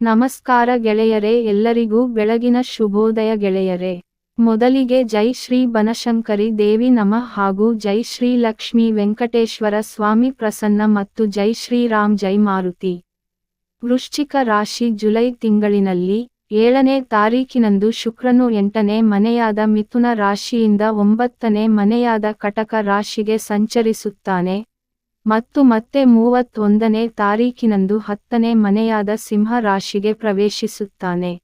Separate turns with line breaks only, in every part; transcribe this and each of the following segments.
ನಮಸ್ಕಾರ ಗೆಳೆಯರೇ, ಎಲ್ಲರಿಗೂ ಬೆಳಗಿನ ಶುಭೋದಯ ಗೆಳೆಯರೇ. ಮೊದಲಿಗೆ ಜೈ ಶ್ರೀ ಬನಶಂಕರಿ ದೇವಿ ನಮ ಹಾಗೂ ಜೈ ಶ್ರೀ ಲಕ್ಷ್ಮೀ ವೆಂಕಟೇಶ್ವರ ಸ್ವಾಮಿ ಪ್ರಸನ್ನ ಮತ್ತು ಜೈ ಶ್ರೀರಾಮ್ ಜೈ ಮಾರುತಿ. ವೃಶ್ಚಿಕ ರಾಶಿ ಜುಲೈ ತಿಂಗಳಿನಲ್ಲಿ ಏಳನೇ ತಾರೀಕಿನಂದು ಶುಕ್ರನು ಎಂಟನೇ ಮನೆಯಾದ ಮಿಥುನ ರಾಶಿಯಿಂದ ಒಂಬತ್ತನೇ ಮನೆಯಾದ ಕಟಕ ರಾಶಿಗೆ ಸಂಚರಿಸುತ್ತಾನೆ. ಮತ್ತು ಮತ್ತೆ ಮೂವತ್ತೊಂದನೇ ತಾರೀಕಿನಂದು ಹತ್ತನೇ ಮನೆಯಾದ ಸಿಂಹ ರಾಶಿಗೆ ಪ್ರವೇಶಿಸುತ್ತಾನೆ.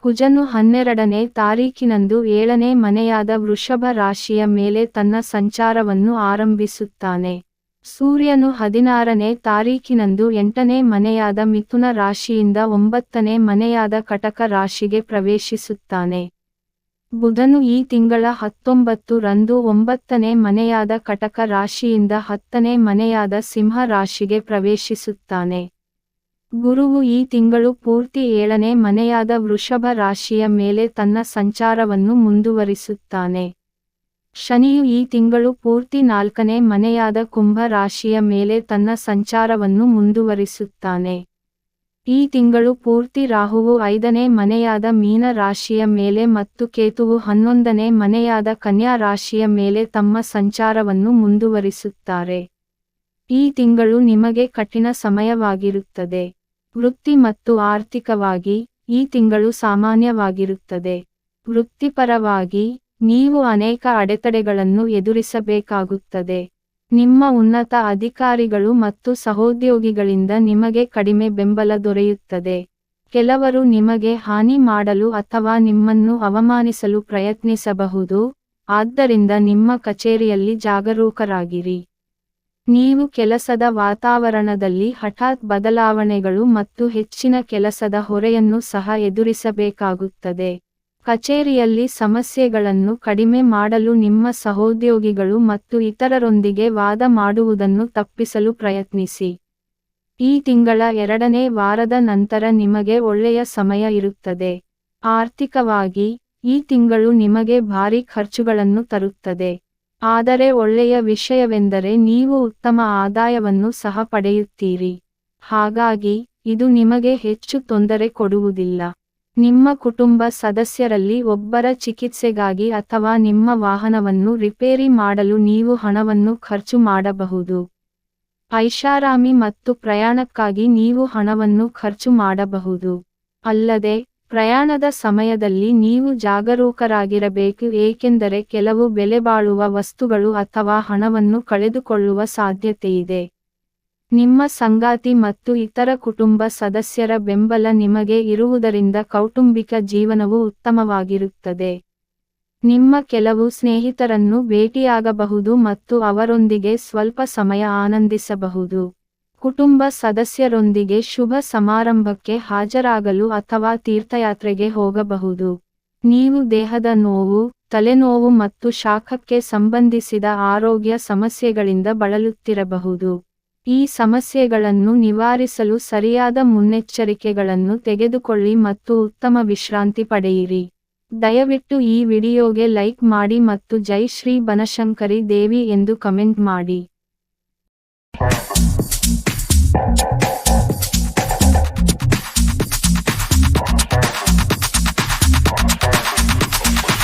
ಕುಜನು ಹನ್ನೆರಡನೇ ತಾರೀಕಿನಂದು ಏಳನೇ ಮನೆಯಾದ ವೃಷಭ ರಾಶಿಯ ಮೇಲೆ ತನ್ನ ಸಂಚಾರವನ್ನು ಆರಂಭಿಸುತ್ತಾನೆ. ಸೂರ್ಯನು ಹದಿನಾರನೇ ತಾರೀಕಿನಂದು ಎಂಟನೇ ಮನೆಯಾದ ಮಿಥುನ ರಾಶಿಯಿಂದ ಒಂಬತ್ತನೇ ಮನೆಯಾದ ಕಟಕ ರಾಶಿಗೆ ಪ್ರವೇಶಿಸುತ್ತಾನೆ. ಬುಧನು ಈ ತಿಂಗಳ ಹತ್ತೊಂಬತ್ತು ರಂದು ಒಂಬತ್ತನೇ ಮನೆಯಾದ ಕಟಕ ರಾಶಿಯಿಂದ ಹತ್ತನೇ ಮನೆಯಾದ ಸಿಂಹ ರಾಶಿಗೆ ಪ್ರವೇಶಿಸುತ್ತಾನೆ. ಗುರುವು ಈ ತಿಂಗಳು ಪೂರ್ತಿ ಏಳನೇ ಮನೆಯಾದ ವೃಷಭ ರಾಶಿಯ ಮೇಲೆ ತನ್ನ ಸಂಚಾರವನ್ನು ಮುಂದುವರಿಸುತ್ತಾನೆ. ಶನಿಯು ಈ ತಿಂಗಳು ಪೂರ್ತಿ ನಾಲ್ಕನೇ ಮನೆಯಾದ ಕುಂಭ ರಾಶಿಯ ಮೇಲೆ ತನ್ನ ಸಂಚಾರವನ್ನು ಮುಂದುವರಿಸುತ್ತಾನೆ. ಈ ತಿಂಗಳು ಪೂರ್ತಿ ರಾಹುವು ಐದನೇ ಮನೆಯಾದ ಮೀನ ರಾಶಿಯ ಮೇಲೆ ಮತ್ತು ಕೇತುವು ಹನ್ನೊಂದನೇ ಮನೆಯಾದ ಕನ್ಯಾ ರಾಶಿಯ ಮೇಲೆ ತಮ್ಮ ಸಂಚಾರವನ್ನು ಮುಂದುವರಿಸುತ್ತಾರೆ. ಈ ತಿಂಗಳು ನಿಮಗೆ ಕಠಿಣ ಸಮಯವಾಗಿರುತ್ತದೆ. ವೃತ್ತಿ ಮತ್ತು ಆರ್ಥಿಕವಾಗಿ ಈ ತಿಂಗಳು ಸಾಮಾನ್ಯವಾಗಿರುತ್ತದೆ. ವೃತ್ತಿಪರವಾಗಿ ನೀವು ಅನೇಕ ಅಡೆತಡೆಗಳನ್ನು ಎದುರಿಸಬೇಕಾಗುತ್ತದೆ. ನಿಮ್ಮ ಉನ್ನತ ಅಧಿಕಾರಿಗಳು ಮತ್ತು ಸಹೋದ್ಯೋಗಿಗಳಿಂದ ನಿಮಗೆ ಕಡಿಮೆ ಬೆಂಬಲ ದೊರೆಯುತ್ತದೆ. ಕೆಲವರು ನಿಮಗೆ ಹಾನಿ ಮಾಡಲು ಅಥವಾ ನಿಮ್ಮನ್ನು ಅವಮಾನಿಸಲು ಪ್ರಯತ್ನಿಸಬಹುದು, ಆದ್ದರಿಂದ ನಿಮ್ಮ ಕಚೇರಿಯಲ್ಲಿ ಜಾಗರೂಕರಾಗಿರಿ. ನೀವು ಕೆಲಸದ ವಾತಾವರಣದಲ್ಲಿ ಹಠಾತ್ ಬದಲಾವಣೆಗಳು ಮತ್ತು ಹೆಚ್ಚಿನ ಕೆಲಸದ ಹೊರೆಯನ್ನು ಸಹ ಎದುರಿಸಬೇಕಾಗುತ್ತದೆ. ಕಚೇರಿಯಲ್ಲಿ ಸಮಸ್ಯೆಗಳನ್ನು ಕಡಿಮೆ ಮಾಡಲು ನಿಮ್ಮ ಸಹೋದ್ಯೋಗಿಗಳು ಮತ್ತು ಇತರರೊಂದಿಗೆ ವಾದ ಮಾಡುವುದನ್ನು ತಪ್ಪಿಸಲು ಪ್ರಯತ್ನಿಸಿ. ಈ ತಿಂಗಳ ಎರಡನೇ ವಾರದ ನಂತರ ನಿಮಗೆ ಒಳ್ಳೆಯ ಸಮಯ ಇರುತ್ತದೆ. ಆರ್ಥಿಕವಾಗಿ, ಈ ತಿಂಗಳು ನಿಮಗೆ ಭಾರಿ ಖರ್ಚುಗಳನ್ನು ತರುತ್ತದೆ. ಆದರೆ ಒಳ್ಳೆಯ ವಿಷಯವೆಂದರೆ ನೀವು ಉತ್ತಮ ಆದಾಯವನ್ನು ಸಹ ಪಡೆಯುತ್ತೀರಿ. ಹಾಗಾಗಿ, ಇದು ನಿಮಗೆ ಹೆಚ್ಚು ತೊಂದರೆ ಕೊಡುವುದಿಲ್ಲ. ನಿಮ್ಮ ಕುಟುಂಬ ಸದಸ್ಯರಲ್ಲಿ ಒಬ್ಬರ ಚಿಕಿತ್ಸೆಗಾಗಿ ಅಥವಾ ನಿಮ್ಮ ವಾಹನವನ್ನು ರಿಪೇರಿ ಮಾಡಲು ನೀವು ಹಣವನ್ನು ಖರ್ಚು ಮಾಡಬಹುದು. ಐಷಾರಾಮಿ ಮತ್ತು ಪ್ರಯಾಣಕ್ಕಾಗಿ ನೀವು ಹಣವನ್ನು ಖರ್ಚು ಮಾಡಬಹುದು. ಅಲ್ಲದೆ, ಪ್ರಯಾಣದ ಸಮಯದಲ್ಲಿ ನೀವು ಜಾಗರೂಕರಾಗಿರಬೇಕು ಏಕೆಂದರೆ ಕೆಲವು ಬೆಲೆಬಾಳುವ ವಸ್ತುಗಳು ಅಥವಾ ಹಣವನ್ನು ಕಳೆದುಕೊಳ್ಳುವ ಸಾಧ್ಯತೆಯಿದೆ. ನಿಮ್ಮ ಸಂಗಾತಿ ಮತ್ತು ಇತರ ಕುಟುಂಬ ಸದಸ್ಯರ ಬೆಂಬಲ ನಿಮಗೆ ಇರುವುದರಿಂದ ಕೌಟುಂಬಿಕ ಜೀವನವು ಉತ್ತಮವಾಗಿರುತ್ತದೆ. ನಿಮ್ಮ ಕೆಲವು ಸ್ನೇಹಿತರನ್ನು ಭೇಟಿಯಾಗಬಹುದು ಮತ್ತು ಅವರೊಂದಿಗೆ ಸ್ವಲ್ಪ ಸಮಯ ಆನಂದಿಸಬಹುದು. ಕುಟುಂಬ ಸದಸ್ಯರೊಂದಿಗೆ ಶುಭ ಸಮಾರಂಭಕ್ಕೆ ಹಾಜರಾಗಲು ಅಥವಾ ತೀರ್ಥಯಾತ್ರೆಗೆ ಹೋಗಬಹುದು. ನೀವು ದೇಹದ ನೋವು, ತಲೆನೋವು ಮತ್ತು ಶಾಖಕ್ಕೆ ಸಂಬಂಧಿಸಿದ ಆರೋಗ್ಯ ಸಮಸ್ಯೆಗಳಿಂದ ಬಳಲುತ್ತಿರಬಹುದು. ಈ ಸಮಸ್ಯೆಗಳನ್ನು ನಿವಾರಿಸಲು ಸರಿಯಾದ ಮುನ್ನೆಚ್ಚರಿಕೆಗಳನ್ನು ತೆಗೆದುಕೊಳ್ಳಿ ಮತ್ತು ಉತ್ತಮ ವಿಶ್ರಾಂತಿ ಪಡೆಯಿರಿ. ದಯವಿಟ್ಟು ಈ ವಿಡಿಯೋಗೆ ಲೈಕ್ ಮಾಡಿ ಮತ್ತು ಜೈ ಶ್ರೀ ಬನಶಂಕರಿ ದೇವಿ ಎಂದು ಕಮೆಂಟ್ ಮಾಡಿ.